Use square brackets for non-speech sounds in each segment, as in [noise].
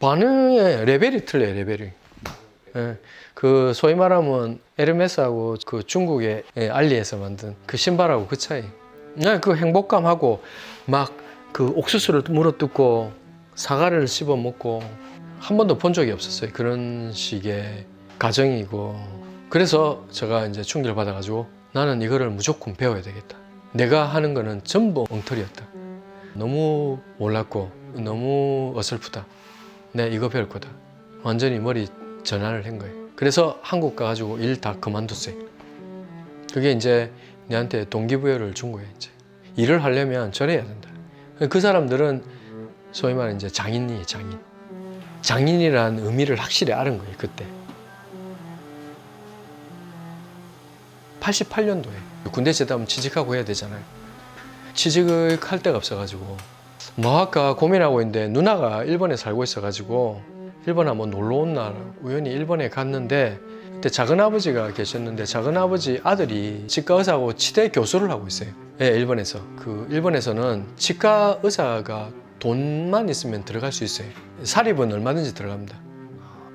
반응의 레벨이 틀려요, 레벨이. 예, 그 소위 말하면 에르메스하고 그 중국의 예, 알리에서 만든 그 신발하고 그 차이. 네, 그 행복감하고 막 그 옥수수를 물어뜯고 사과를 씹어 먹고 한 번도 본 적이 없었어요. 그런 식의 가정이고 그래서 제가 이제 충격을 받아가지고 나는 이거를 무조건 배워야 되겠다. 내가 하는 거는 전부 엉터리였다. 너무 몰랐고 너무 어설프다. 내 이거 배울 거다. 완전히 머리 전환을 한 거예요. 그래서 한국 가가지고 일 다 그만뒀어요. 그게 이제 내한테 동기부여를 준 거예요. 이제 일을 하려면 저래야 된다. 그 사람들은 소위 말하는 이제 장인이에요, 장인. 장인이라는 의미를 확실히 알은 거예요, 그때. 88년도에 군대 제대하면 취직하고 해야 되잖아요. 취직을 할 데가 없어가지고 뭐 할까 고민하고 있는데 누나가 일본에 살고 있어가지고 일본 한번 놀러 온날 우연히 일본에 갔는데 그때 작은 아버지가 계셨는데 작은 아버지 아들이 치과 의사하고 치대 교수를 하고 있어요. 예, 일본에서 그 일본에서는 치과 의사가 돈만 있으면 들어갈 수 있어요. 사립은 얼마든지 들어갑니다.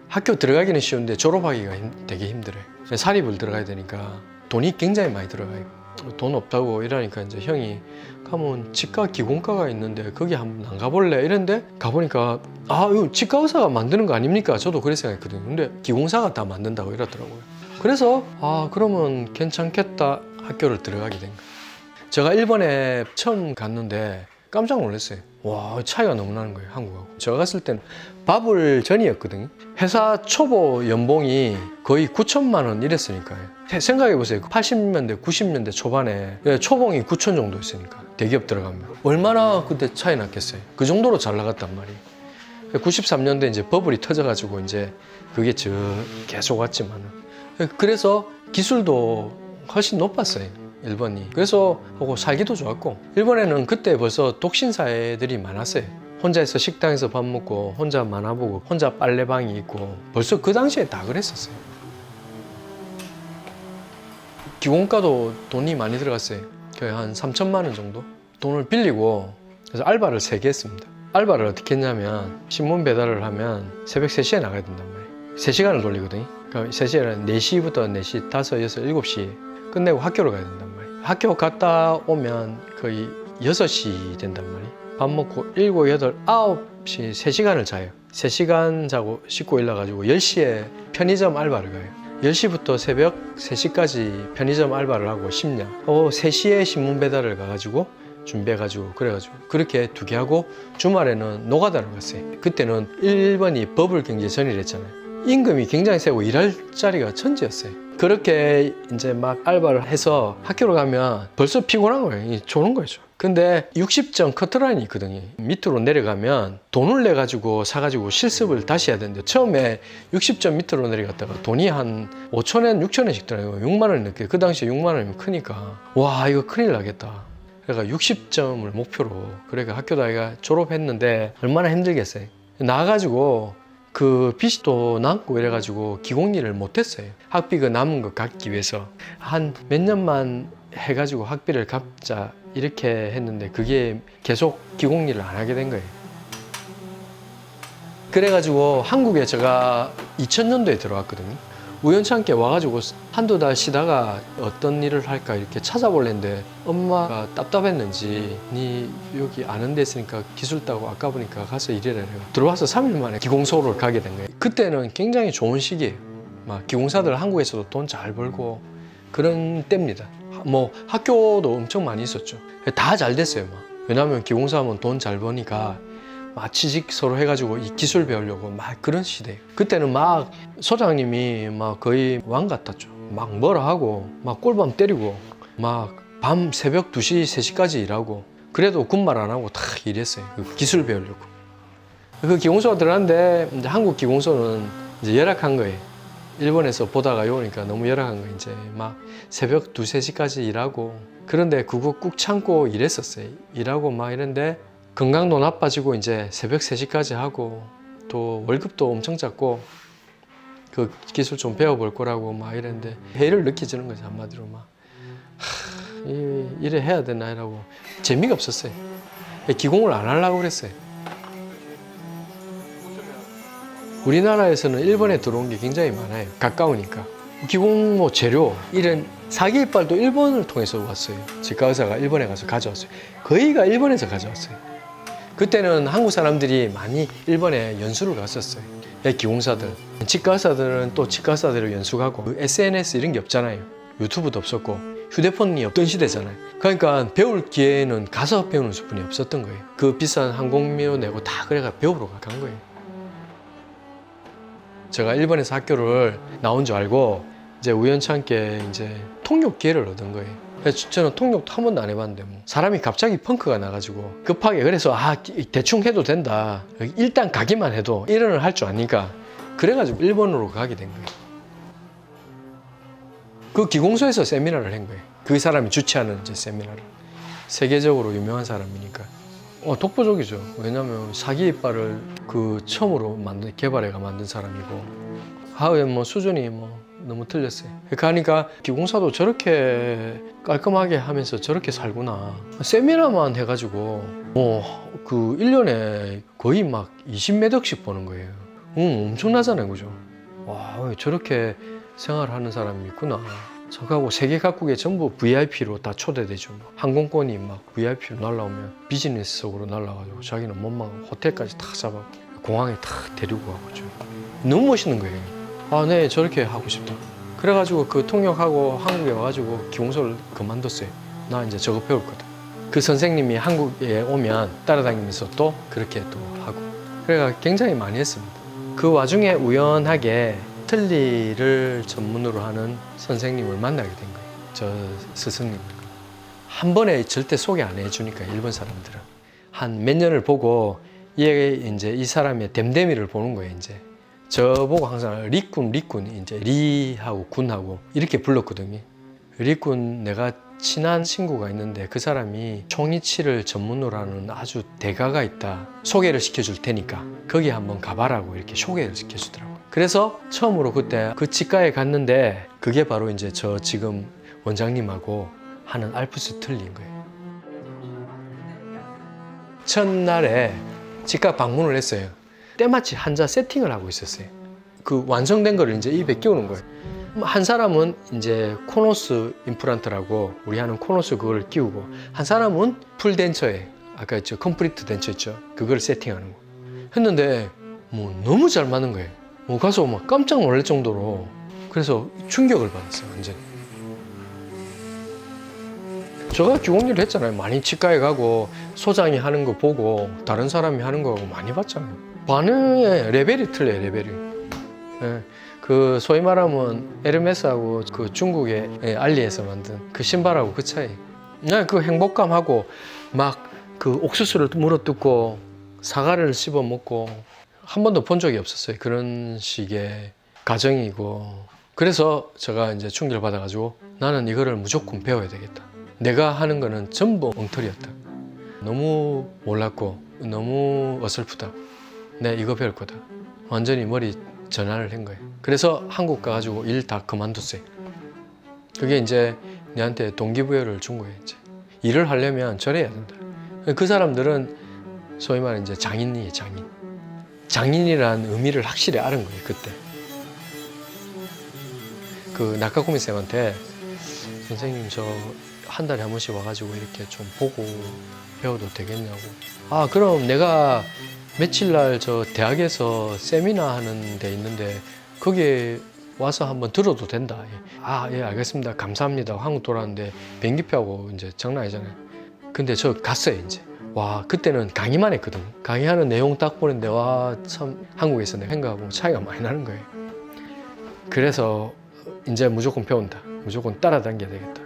학교 들어가기는 쉬운데 졸업하기가 힘- 되게 힘들어요. 사립을 들어가야 되니까 돈이 굉장히 많이 들어가요. 돈 없다고 이러니까 이제 형이 가면 치과 기공과가 있는데 거기 한번 안 가볼래? 이랬는데 가보니까 아 이거 치과 의사가 만드는 거 아닙니까? 저도 그렇게 생각했거든요. 근데 기공사가 다 만든다고 이러더라고요. 그래서 아 그러면 괜찮겠다 학교를 들어가게 된 거예요. 제가 일본에 처음 갔는데 깜짝 놀랐어요. 와 차이가 너무 나는 거예요 한국하고. 제가 갔을 때는 밥을 전이었거든요. 회사 초보 연봉이 거의 9천만 원 이랬으니까요. 생각해 보세요. 80년대, 90년대 초반에 예, 초봉이 9천 정도 였으니까 대기업 들어가면 얼마나 그때 차이 났겠어요. 그 정도로 잘 나갔단 말이에요. 93년대 이제 버블이 터져가지고 이제 그게 저 계속 왔지만은 그래서 기술도 훨씬 높았어요. 일본이. 그래서 하고 살기도 좋았고 일본에는 그때 벌써 독신 사회들이 많았어요. 혼자서 식당에서 밥 먹고 혼자 만화 보고 혼자 빨래방이 있고 벌써 그 당시에 다 그랬었어요. 기공과도 돈이 많이 들어갔어요. 거의 한 3천만 원 정도 돈을 빌리고 그래서 알바를 세 개 했습니다. 알바를 어떻게 했냐면 신문 배달을 하면 새벽 3시에 나가야 된단 말이에요. 3시간을 돌리거든요. 그러니까 3시에는 4시부터 4시, 5, 6, 7시 끝내고 학교로 가야 된단 말이에요. 학교 갔다 오면 거의 6시 된단 말이에요. 밥 먹고 7, 8, 9시 3시간을 자요. 3시간 자고 씻고 일어나가지고 10시에 편의점 알바를 가요. 10시부터 새벽 3시까지 편의점 알바를 하고 10년. 어, 3시에 신문 배달을 가가지고 준비해가지고 그래가지고 그렇게 두 개 하고 주말에는 노가다를 갔어요. 그때는 일본이 버블 경제 전이랬잖아요. 임금이 굉장히 세고 일할 자리가 천지였어요. 그렇게 이제 막 알바를 해서 학교로 가면 벌써 피곤한 거예요. 이 조는 거죠. 근데 60점 커트라인이 있거든요. 밑으로 내려가면 돈을 내 가지고 사가지고 실습을 다시 해야 되는데 처음에 60점 밑으로 내려갔다가 돈이 한 5천엔 6천엔씩 들어요. 6만 원 넘게 그 당시에 6만 원이면 크니까 와 이거 큰일 나겠다. 그러니까 60점을 목표로 그러니까 학교 다니가 졸업했는데 얼마나 힘들겠어요. 나가가지고 그또 남고 이래가지고 기공일을 못했어요. 학비 그 남은 거 갚기 위해서 한 몇 년만 해가지고 학비를 갚자 이렇게 했는데 그게 계속 기공일을 안 하게 된 거예요. 그래가지고 한국에 제가 2000년도에 들어왔거든요. 우연찮게 와가지고 한두 달 쉬다가 어떤 일을 할까 이렇게 찾아볼랬는데 엄마가 답답했는지 니 여기 아는 데 있으니까 기술 따고 아까 보니까 가서 일해라 해요. 들어와서 3일 만에 기공소를 가게 된 거예요. 그때는 굉장히 좋은 시기예요. 막 기공사들 한국에서도 돈 잘 벌고 그런 때입니다. 뭐 학교도 엄청 많이 있었죠. 다 잘 됐어요. 막. 왜냐하면 기공사 하면 돈 잘 버니까 막 취직 서로 해가지고 이 기술 배우려고 막 그런 시대. 그때는 막 소장님이 막 거의 왕 같았죠. 막 뭐라 하고 막 꿀밤 때리고 막 밤 새벽 2시, 3시까지 일하고 그래도 군말 안 하고 다 일했어요. 그 기술 배우려고. 그 기공소가 들어갔는데 한국 기공소는 이제 열악한 거예요. 일본에서 보다가 요니까 너무 열악한 거예요. 이제 막 새벽 2, 3시까지 일하고 그런데 그거 꾹 참고 일했었어요. 일하고 막 이런데 건강도 나빠지고 이제 새벽 3시까지 하고 또 월급도 엄청 작고 그 기술 좀 배워볼 거라고 막 이랬는데 회의를 느껴지는 거죠 한마디로 막 하, 이, 이래 해야 되나 이라고 재미가 없었어요 기공을 안 하려고 그랬어요 우리나라에서는 일본에 들어온 게 굉장히 많아요. 가까우니까. 기공 뭐 재료 이런 사기 이빨도 일본을 통해서 왔어요. 치과 의사가 일본에 가서 가져왔어요. 거의가 일본에서 가져왔어요. 그때는 한국 사람들이 많이 일본에 연수를 갔었어요. 예, 기공사들. 치과 의사들은 또 치과 의사대로 연수 가고 그 SNS 이런 게 없잖아요. 유튜브도 없었고 휴대폰이 없던 시대잖아요. 그러니까 배울 기회는 가서 배우는 수준이 없었던 거예요. 그 비싼 항공료 내고 다 그래가 배우러 간 거예요. 제가 일본에서 학교를 나온 줄 알고 이제 우연찮게 이제 통역 기회를 얻은 거예요. 그래서 저는 통역도 한 번도 안 해봤는데 뭐 사람이 갑자기 펑크가 나가지고 급하게 그래서 아 대충 해도 된다. 일단 가기만 해도 일원을 할 줄 아니까 그래가지고 일본으로 가게 된 거예요. 그 기공소에서 세미나를 한 거예요. 그 사람이 주최하는 이제 세미나를 세계적으로 유명한 사람이니까. 어, 독보적이죠. 왜냐하면 사기 이빨을 그 처음으로 만든 개발해가 만든 사람이고 하의 뭐 수준이 뭐 너무 틀렸어요. 그러니까 기공사도 저렇게 깔끔하게 하면서 저렇게 살구나. 세미나만 해가지고 뭐 그 1년에 거의 막 20매덕씩 버는 거예요. 응, 엄청나잖아요, 그죠? 와, 왜 저렇게 생활하는 사람이 있구나. 저하고 세계 각국에 전부 VIP로 다 초대되죠. 뭐. 항공권이 막 VIP로 날라오면 비즈니스석으로 날라가지고 자기는 몸만 호텔까지 다 잡아 공항에 다 데리고 가보죠. 너무 멋있는 거예요. 아, 네, 저렇게 하고 싶다. 그래가지고 그 통역하고 한국에 와가지고 기공소를 그만뒀어요. 나 이제 저거 배울 거다. 그 선생님이 한국에 오면 따라다니면서 또 그렇게 또 하고. 그래가 굉장히 많이 했습니다. 그 와중에 우연하게 틀니를 전문으로 하는 선생님을 만나게 된 거예요. 저 스승님. 한 번에 절대 소개 안 해주니까 일본 사람들은 한 몇 년을 보고 얘 이제 이 사람의 댐댐이를 보는 거예요. 이제 저보고 항상 리군 리군 이제 리하고 군하고 이렇게 불렀거든요. 리군 내가 친한 친구가 있는데 그 사람이 총이치를 전문으로 하는 아주 대가가 있다. 소개를 시켜줄 테니까 거기 한번 가봐라고 이렇게 소개를 시켜주더라고요. 그래서 처음으로 그때 그 치과에 갔는데 그게 바로 이제 저 지금 원장님하고 하는 알프스 틀린 거예요. 첫날에 치과 방문을 했어요. 때마치 환자 세팅을 하고 있었어요. 그 완성된 거를 이제 입에 끼우는 거예요. 한 사람은 이제 코노스 임플란트라고 우리 하는 코노스 그걸 끼우고 한 사람은 풀 덴처에 아까 저 컴플리트 덴처 있죠. 그걸 세팅하는 거. 했는데 뭐 너무 잘 맞는 거예요. 뭐 가서 막 깜짝 놀랄 정도로 그래서 충격을 받았어요. 완전히. 제가 기공일을 했잖아요. 많이 치과에 가고 소장이 하는 거 보고 다른 사람이 하는 거하고 많이 봤잖아요. 반응의 레벨이 틀려요. 레벨이. 예. 그 소위 말하면 에르메스하고 그 중국의 예, 알리에서 만든 그 신발하고 그 차이. 네, 그 행복감하고 막 그 옥수수를 물어뜯고 사과를 씹어 먹고 한 번도 본 적이 없었어요. 그런 식의 가정이고. 그래서 제가 이제 충격을 받아가지고 나는 이거를 무조건 배워야 되겠다. 내가 하는 거는 전부 엉터리였다. 너무 몰랐고 너무 어설프다. 내 이거 배울 거다. 완전히 머리 전환을 한 거예요. 그래서 한국 가가지고 일 다 그만뒀어요. 그게 이제 내한테 동기부여를 준 거예요. 이제 일을 하려면 저래야 된다. 그 사람들은 소위 말해 이제 장인이에요, 장인. 장인이라는 의미를 확실히 알은 거예요, 그때. 그 낙하구미 쌤한테 선생님 저 한 달에 한 번씩 와가지고 이렇게 좀 보고 배워도 되겠냐고. 아 그럼 내가 며칠 날 저 대학에서 세미나 하는 데 있는데 거기에 와서 한번 들어도 된다. 아 예 알겠습니다. 감사합니다. 한국 돌아왔는데 비행기표하고 이제 장난 아니잖아요. 근데 저 갔어요 이제. 와 그때는 강의만 했거든. 강의하는 내용 딱 보는데 와 참 한국에서 내가 생각하고 차이가 많이 나는 거예요. 그래서 이제 무조건 배운다. 무조건 따라다녀야 되겠다.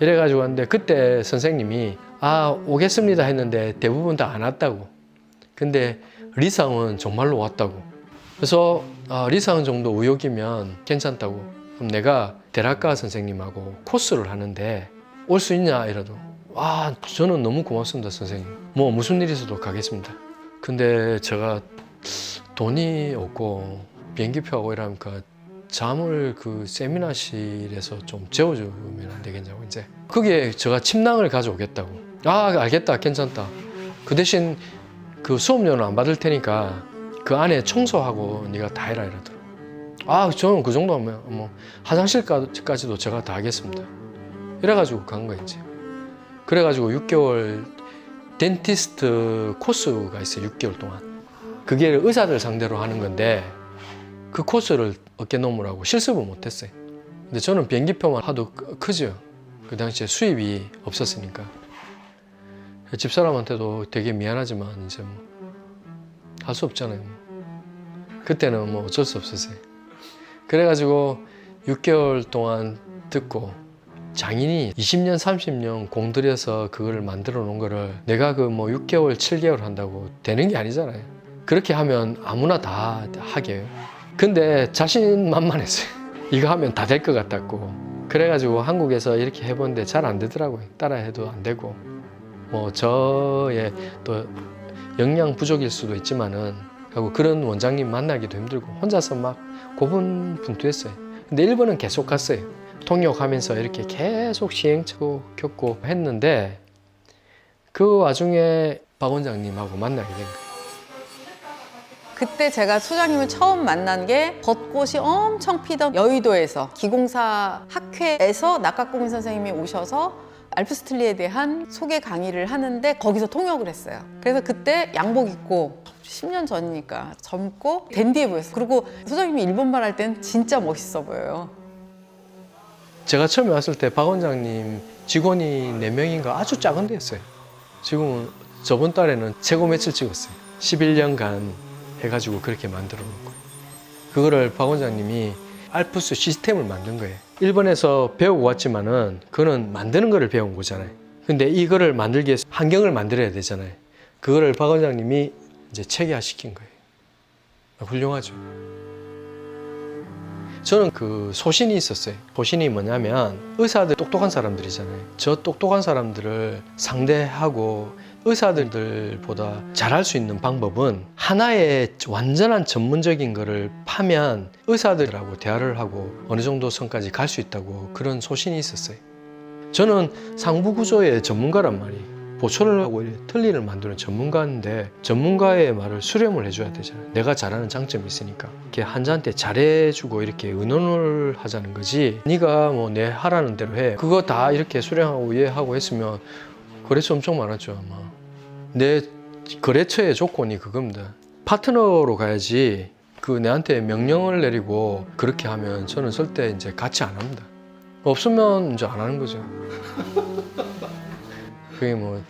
이래가지고 왔는데 그때 선생님이 아 오겠습니다 했는데 대부분 다 안 왔다고. 근데 리상은 정말로 왔다고. 그래서 아, 리상 정도 의욕이면 괜찮다고. 그럼 내가 대학가 선생님하고 코스를 하는데 올 수 있냐 이래도 아 저는 너무 고맙습니다 선생님. 뭐 무슨 일 있어도 가겠습니다. 근데 제가 돈이 없고 비행기표하고 이러니까 잠을 그 세미나실에서 좀 재워주면 안 되겠냐고 이제 거기에 제가 침낭을 가져오겠다고 아 알겠다 괜찮다 그 대신 그 수업료는 안 받을 테니까 그 안에 청소하고 네가 다 해라 이러더라고. 아 저는 그 정도면 뭐 화장실까지도 제가 다 하겠습니다. 이래가지고 간 이제. 그래가지고 6개월 덴티스트 코스가 있어요. 6개월 동안. 그게 의사들 상대로 하는 건데 그 코스를 어깨 넘으라고 실습을 못했어요. 근데 저는 비행기표만 하도 크- 크죠. 그 당시에 수입이 없었으니까. 집사람한테도 되게 미안하지만 이제 뭐 할 수 없잖아요. 그때는 뭐 어쩔 수 없었어요. 그래가지고 6개월 동안 듣고 장인이 20년, 30년 공들여서 그거를 만들어 놓은 거를 내가 그 뭐 6개월, 7개월 한다고 되는 게 아니잖아요. 그렇게 하면 아무나 다 하게. 근데 자신 만만했어요. [laughs] 이거 하면 다 될 것 같았고. 그래가지고 한국에서 이렇게 해보는데 잘 안 되더라고요. 따라해도 안 되고. 뭐 저의 또 영양 부족일 수도 있지만은 하고 그런 원장님 만나기도 힘들고 혼자서 막 고분분투했어요. 근데 일본은 계속 갔어요. 통역하면서 이렇게 계속 시행착오 겪고 했는데 그 와중에 박 원장님하고 만나게 된 거예요. 그때 제가 소장님을 처음 만난 게 벚꽃이 엄청 피던 여의도에서 기공사 학회에서 낙가공인 선생님이 오셔서 알프스틀리에 대한 소개 강의를 하는데 거기서 통역을 했어요. 그래서 그때 양복 입고 10년 전이니까 젊고 댄디해 보였어요. 그리고 소장님이 일본말 할 땐 진짜 멋있어 보여요. 제가 처음에 왔을 때 박 원장님 직원이 4명인가 아주 작은 데였어요. 지금은 저번 달에는 최고 매출 찍었어요. 11년간 해가지고 그렇게 만들어 놓고. 그거를 박 원장님이 알프스 시스템을 만든 거예요. 일본에서 배우고 왔지만은 그거는 만드는 거를 배운 거잖아요. 근데 이거를 만들기 위해서 환경을 만들어야 되잖아요. 그거를 박 원장님이 이제 체계화 시킨 거예요. 훌륭하죠. 저는 그 소신이 있었어요. 소신이 뭐냐면 의사들 똑똑한 사람들이잖아요. 저 똑똑한 사람들을 상대하고 의사들보다 잘할 수 있는 방법은 하나의 완전한 전문적인 거를 파면 의사들하고 대화를 하고 어느 정도 선까지 갈 수 있다고 그런 소신이 있었어요. 저는 상부 구조의 전문가란 말이에요. 보초를 하고 틀니를 만드는 전문가인데 전문가의 말을 수렴을 해줘야 되잖아요. 내가 잘하는 장점이 있으니까 이렇게 환자한테 잘해주고 이렇게 의논을 하자는 거지. 네가 뭐 내 하라는 대로 해. 그거 다 이렇게 수렴하고 이해하고 했으면 거래처 엄청 많았죠 아마. 내 거래처의 조건이 그겁니다. 파트너로 가야지. 그 내한테 명령을 내리고 그렇게 하면 저는 절대 이제 같이 안 합니다. 없으면 이제 안 하는 거죠. [laughs] 그게 뭐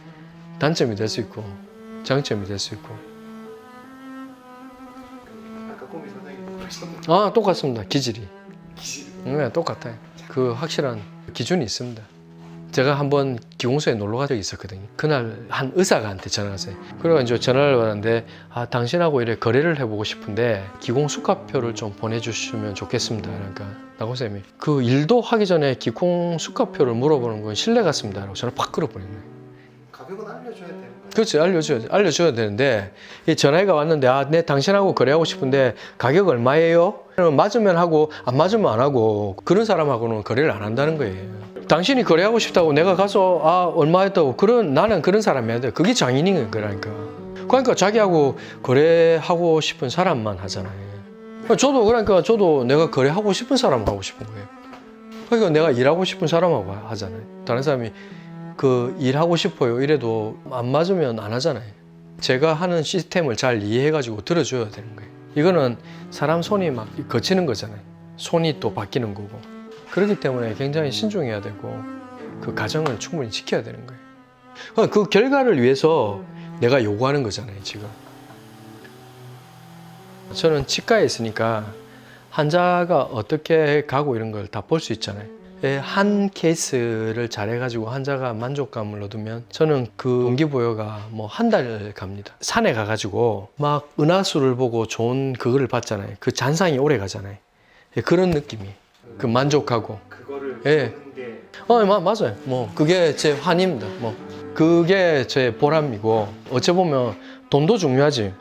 단점이 될 수 있고 장점이 될 수 있고. 아까 꼬미 선생님 그러셨는데. 아 똑같습니다. 기질이. 기질 네 똑같아요. 그 확실한 기준이 있습니다. 제가 한번 기공소에 놀러 간 적이 있었거든요. 그날 한 의사가 한테 전화가 왔어요. 그래가 이제 전화를 받았는데 아 당신하고 이래 거래를 해보고 싶은데 기공 수가표를 좀 보내주시면 좋겠습니다. 그러니까 나고쌤이 그 일도 하기 전에 기공 수가표를 물어보는 건 신뢰 같습니다. 라고 전화 팍 끌어버린 거예요 가격은 알려줘야 되는 거예요. 그렇지 알려줘야 알려줘야 되는데 이 전화가 왔는데 아, 내 당신하고 거래하고 싶은데 가격 얼마예요? 맞으면 하고 안 맞으면 안 하고 그런 사람하고는 거래를 안 한다는 거예요. 당신이 거래하고 싶다고 내가 가서 아 얼마 했다고 그런 나는 그런 사람이야 돼. 그게 장인인 거라니까. 그러니까 자기하고 거래하고 싶은 사람만 하잖아요. 저도 그러니까 저도 내가 거래하고 싶은 사람 하고 싶은 거예요. 그러니까 내가 일하고 싶은 사람하고 하잖아요. 다른 사람이 그 일하고 싶어요. 이래도 안 맞으면 안 하잖아요. 제가 하는 시스템을 잘 이해해가지고 들어줘야 되는 거예요. 이거는 사람 손이 막 거치는 거잖아요. 손이 또 바뀌는 거고. 그렇기 때문에 굉장히 신중해야 되고 그 과정을 충분히 지켜야 되는 거예요. 그러니까 그 결과를 위해서 내가 요구하는 거잖아요 지금. 저는 치과에 있으니까 환자가 어떻게 가고 이런 걸 다 볼 수 있잖아요. 예, 한 케이스를 잘해가지고 환자가 만족감을 얻으면 저는 그 동기부여가 뭐 한 달 갑니다. 산에 가가지고 막 은하수를 보고 좋은 그거를 봤잖아요. 그 잔상이 오래 가잖아요. 예, 그런 느낌이. 그 만족하고. 그거를 예. 게 어, 마, 맞아요. 뭐 그게 제 환입니다. 뭐 그게 제 보람이고 어찌 보면 돈도 중요하지.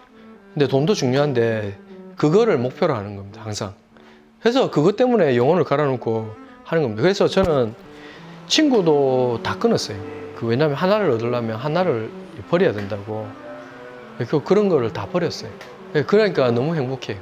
근데 돈도 중요한데 그거를 목표로 하는 겁니다. 항상. 그래서 그것 때문에 영혼을 갈아놓고 하는 겁니다. 그래서 저는 친구도 다 끊었어요. 그 왜냐하면 하나를 얻으려면 하나를 버려야 된다고. 그 그런 거를 다 버렸어요. 예, 그러니까 너무 행복해요.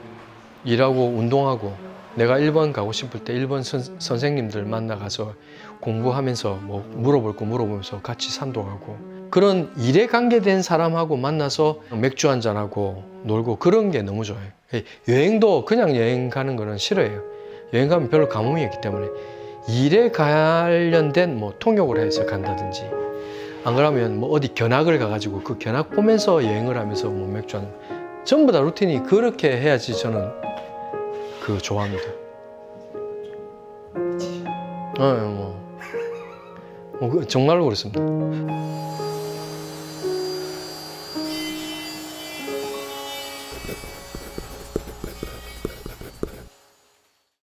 일하고 운동하고 내가 일본 가고 싶을 때 일본 선, 선생님들 만나 가서 공부하면서 뭐 물어볼 거 물어보면서 같이 산도 가고 그런 일에 관계된 사람하고 만나서 맥주 한잔 하고 놀고 그런 게 너무 좋아요. 예, 여행도 그냥 여행 가는 거는 싫어해요. 여행 가면 별로 감흥이 없기 때문에 일에 관련된 뭐 통역을 해서 간다든지 안 그러면 뭐 어디 견학을 가가지고 그 견학 보면서 여행을 하면서 뭐 맥주 한 전부 다 루틴이 그렇게 해야지 저는 그 좋아합니다. 어, 뭐, 뭐 그- 정말로 그렇습니다.